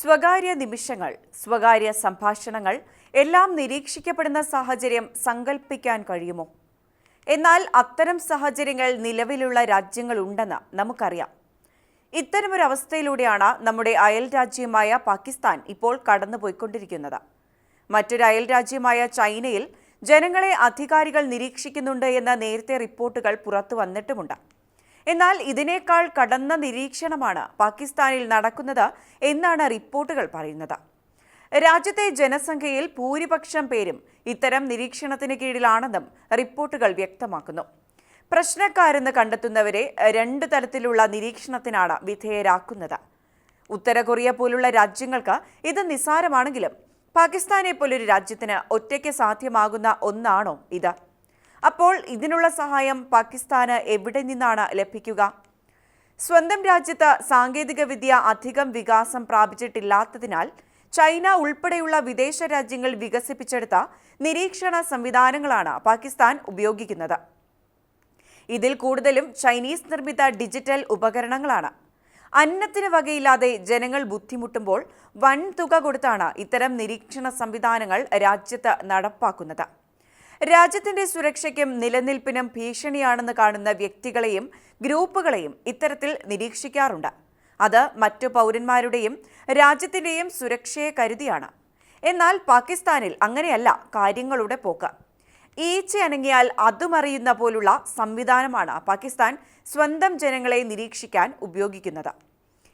സ്വകാര്യ നിമിഷങ്ങൾ സ്വകാര്യ സംഭാഷണങ്ങൾ എല്ലാം നിരീക്ഷിക്കപ്പെടുന്ന സാഹചര്യം സങ്കല്പിക്കാൻ കഴിയുമോ? എന്നാൽ അത്തരം സാഹചര്യങ്ങൾ നിലവിലുള്ള രാജ്യങ്ങളുണ്ടെന്ന് നമുക്കറിയാം. ഇത്തരമൊരവസ്ഥയിലൂടെയാണ് നമ്മുടെ അയൽ രാജ്യമായ പാകിസ്ഥാൻ ഇപ്പോൾ കടന്നുപോയിക്കൊണ്ടിരിക്കുന്നത്. മറ്റൊരു അയൽ രാജ്യമായ ചൈനയിൽ ജനങ്ങളെ അധികാരികൾ നിരീക്ഷിക്കുന്നുണ്ട് എന്ന നേരത്തെ റിപ്പോർട്ടുകൾ പുറത്തു വന്നിട്ടുമുണ്ട്. എന്നാൽ ഇതിനേക്കാൾ കടന്ന നിരീക്ഷണമാണ് പാകിസ്ഥാനിൽ നടക്കുന്നത് എന്നാണ് റിപ്പോർട്ടുകൾ പറയുന്നത്. രാജ്യത്തെ ജനസംഖ്യയിൽ ഭൂരിപക്ഷം പേരും ഇത്തരം നിരീക്ഷണത്തിന് കീഴിലാണെന്നും റിപ്പോർട്ടുകൾ വ്യക്തമാക്കുന്നു. പ്രശ്നക്കാരെന്ന് കണ്ടെത്തുന്നവരെ രണ്ട് തരത്തിലുള്ള നിരീക്ഷണത്തിനാണ് വിധേയരാക്കുന്നത്. ഉത്തര കൊറിയ പോലുള്ള രാജ്യങ്ങൾക്ക് ഇത് നിസ്സാരമാണെങ്കിലും പാകിസ്ഥാനെ പോലൊരു രാജ്യത്തിന് ഒറ്റയ്ക്ക് സാധ്യമാകുന്ന ഒന്നാണോ ഇത്? അപ്പോൾ ഇതിനുള്ള സഹായം പാകിസ്ഥാന് എവിടെ നിന്നാണ് ലഭിക്കുക? സ്വന്തം രാജ്യത്ത് സാങ്കേതികവിദ്യ അധികം വികാസം പ്രാപിച്ചിട്ടില്ലാത്തതിനാൽ ചൈന ഉൾപ്പെടെയുള്ള വിദേശ രാജ്യങ്ങൾ വികസിപ്പിച്ചെടുത്ത നിരീക്ഷണ സംവിധാനങ്ങളാണ് പാകിസ്ഥാൻ ഉപയോഗിക്കുന്നത്. ഇതിൽ കൂടുതലും ചൈനീസ് നിർമ്മിത ഡിജിറ്റൽ ഉപകരണങ്ങളാണ്. അന്നത്തിന് വകയില്ലാതെ ജനങ്ങൾ ബുദ്ധിമുട്ടുമ്പോൾ വൻ തുക കൊടുത്താണ് ഇത്തരം നിരീക്ഷണ സംവിധാനങ്ങൾ രാജ്യത്ത് നടപ്പാക്കുന്നത്. രാജ്യത്തിന്റെ സുരക്ഷയ്ക്കും നിലനിൽപ്പിനും ഭീഷണിയാണെന്ന് കാണുന്ന വ്യക്തികളെയും ഗ്രൂപ്പുകളെയും ഇത്തരത്തിൽ നിരീക്ഷിക്കാറുണ്ട്. അത് മറ്റു പൗരന്മാരുടെയും രാജ്യത്തിന്റെയും സുരക്ഷയെ കരുതിയാണ്. എന്നാൽ പാകിസ്ഥാനിൽ അങ്ങനെയല്ല കാര്യങ്ങളുടെ പോക്ക്. ഈച്ച അനങ്ങിയാൽ അതുമറിയുന്ന പോലുള്ള സംവിധാനമാണ് പാകിസ്ഥാൻ സ്വന്തം ജനങ്ങളെ നിരീക്ഷിക്കാൻ ഉപയോഗിക്കുന്നത്.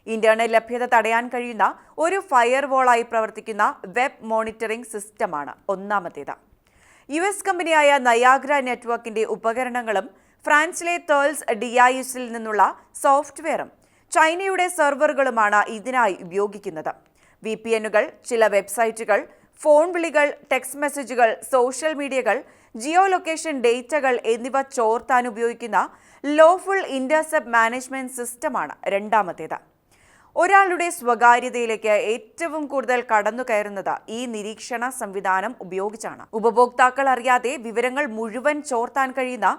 ഇന്റർനെറ്റ് ലഭ്യത തടയാൻ കഴിയുന്ന ഒരു ഫയർവോളായി പ്രവർത്തിക്കുന്ന വെബ് മോണിറ്ററിംഗ് സിസ്റ്റമാണ് ഒന്നാമത്തേത്. യു എസ് കമ്പനിയായ നയാഗ്ര നെറ്റ്വർക്കിന്റെ ഉപകരണങ്ങളും ഫ്രാൻസിലെ തേൾസ് ഡിഐഎസിൽ നിന്നുള്ള സോഫ്റ്റ്വെയറും ചൈനയുടെ സെർവറുകളുമാണ് ഇതിനായി ഉപയോഗിക്കുന്നത്. വി പി എന്നുകൾ ചില വെബ്സൈറ്റുകൾ ഫോൺ വിളികൾ ടെക്സ്റ്റ് മെസ്സേജുകൾ സോഷ്യൽ മീഡിയകൾ ജിയോ ലൊക്കേഷൻ ഡേറ്റകൾ എന്നിവ ചോർത്താൻ ഉപയോഗിക്കുന്ന ലോഫുൾ ഇന്റർസെപ്റ്റ് മാനേജ്മെന്റ് സിസ്റ്റമാണ് രണ്ടാമത്തേത്. ഒരാളുടെ സ്വകാര്യതയിലേക്ക് ഏറ്റവും കൂടുതൽ കടന്നു കയറുന്നത് ഈ നിരീക്ഷണ സംവിധാനം ഉപയോഗിച്ചാണ്. ഉപഭോക്താക്കൾ അറിയാതെ വിവരങ്ങൾ മുഴുവൻ ചോർത്താൻ കഴിയുന്ന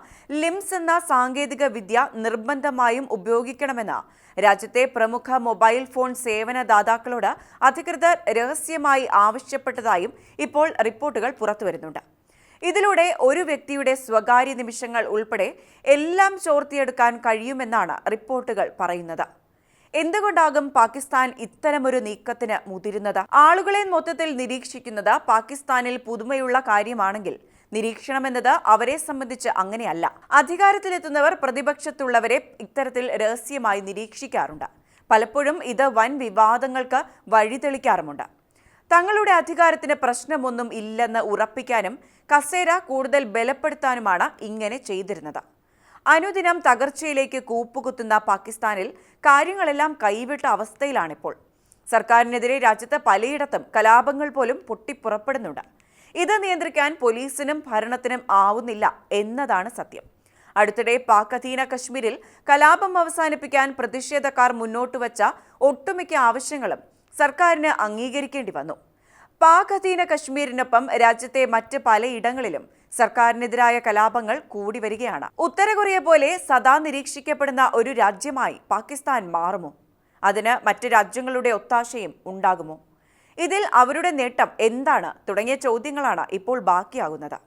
ലിംസ് എന്ന സാങ്കേതിക വിദ്യ നിർബന്ധമായും ഉപയോഗിക്കണമെന്ന് രാജ്യത്തെ പ്രമുഖ മൊബൈൽ ഫോൺ സേവനദാതാക്കളോട് അധികൃതർ രഹസ്യമായി ആവശ്യപ്പെട്ടതായും ഇപ്പോൾ റിപ്പോർട്ടുകൾ പുറത്തുവരുന്നുണ്ട്. ഇതിലൂടെ ഒരു വ്യക്തിയുടെ സ്വകാര്യ നിമിഷങ്ങൾ ഉൾപ്പെടെ എല്ലാം ചോർത്തിയെടുക്കാൻ കഴിയുമെന്നാണ് റിപ്പോർട്ടുകൾ പറയുന്നത്. എന്തുകൊണ്ടാകും പാകിസ്ഥാൻ ഇത്തരമൊരു നീക്കത്തിന് മുതിരുന്നത്? ആളുകളെ മൊത്തത്തിൽ നിരീക്ഷിക്കുന്നത് പാകിസ്ഥാനിൽ പുതുമയുള്ള കാര്യമാണെങ്കിൽ നിരീക്ഷണം എന്നത് അവരെ സംബന്ധിച്ച് അങ്ങനെയല്ല. അധികാരത്തിലെത്തുന്നവർ പ്രതിപക്ഷത്തുള്ളവരെ ഇത്തരത്തിൽ രഹസ്യമായി നിരീക്ഷിക്കാറുണ്ട്. പലപ്പോഴും ഇത് വൻ വിവാദങ്ങൾക്ക് വഴിതെളിക്കാറുമുണ്ട്. തങ്ങളുടെ അധികാരത്തിന് പ്രശ്നമൊന്നും ഇല്ലെന്ന് ഉറപ്പിക്കാനും കസേര കൂടുതൽ ബലപ്പെടുത്താനുമാണ് ഇങ്ങനെ ചെയ്തിരുന്നത്. അനുദിനം തകർച്ചയിലേക്ക് കൂപ്പുകുത്തുന്ന പാകിസ്ഥാനിൽ കാര്യങ്ങളെല്ലാം കൈവിട്ട അവസ്ഥയിലാണിപ്പോൾ. സർക്കാരിനെതിരെ രാജ്യത്ത് പലയിടത്തും കലാപങ്ങൾ പോലും പൊട്ടിപ്പുറപ്പെടുന്നുണ്ട്. ഇത് നിയന്ത്രിക്കാൻ പോലീസിനും ഭരണത്തിനും ആവുന്നില്ല എന്നതാണ് സത്യം. അടുത്തിടെ പാക് അധീന കശ്മീരിൽ കലാപം അവസാനിപ്പിക്കാൻ പ്രതിഷേധക്കാർ മുന്നോട്ടുവച്ച ഒട്ടുമിക്ക ആവശ്യങ്ങളും സർക്കാരിന് അംഗീകരിക്കേണ്ടി വന്നു. പാക് അധീന കശ്മീരിനൊപ്പം രാജ്യത്തെ മറ്റ് പലയിടങ്ങളിലും സർക്കാരിനെതിരായ കലാപങ്ങൾ കൂടി വരികയാണ്. ഉത്തര കൊറിയ പോലെ സദാ നിരീക്ഷിക്കപ്പെടുന്ന ഒരു രാജ്യമായി പാകിസ്ഥാൻ മാറുമോ? അതിന് മറ്റ് രാജ്യങ്ങളുടെ ഒത്താശയും ഉണ്ടാകുമോ? ഇതിൽ അവരുടെ നേട്ടം എന്താണ്? തുടങ്ങിയ ചോദ്യങ്ങളാണ് ഇപ്പോൾ ബാക്കിയാകുന്നത്.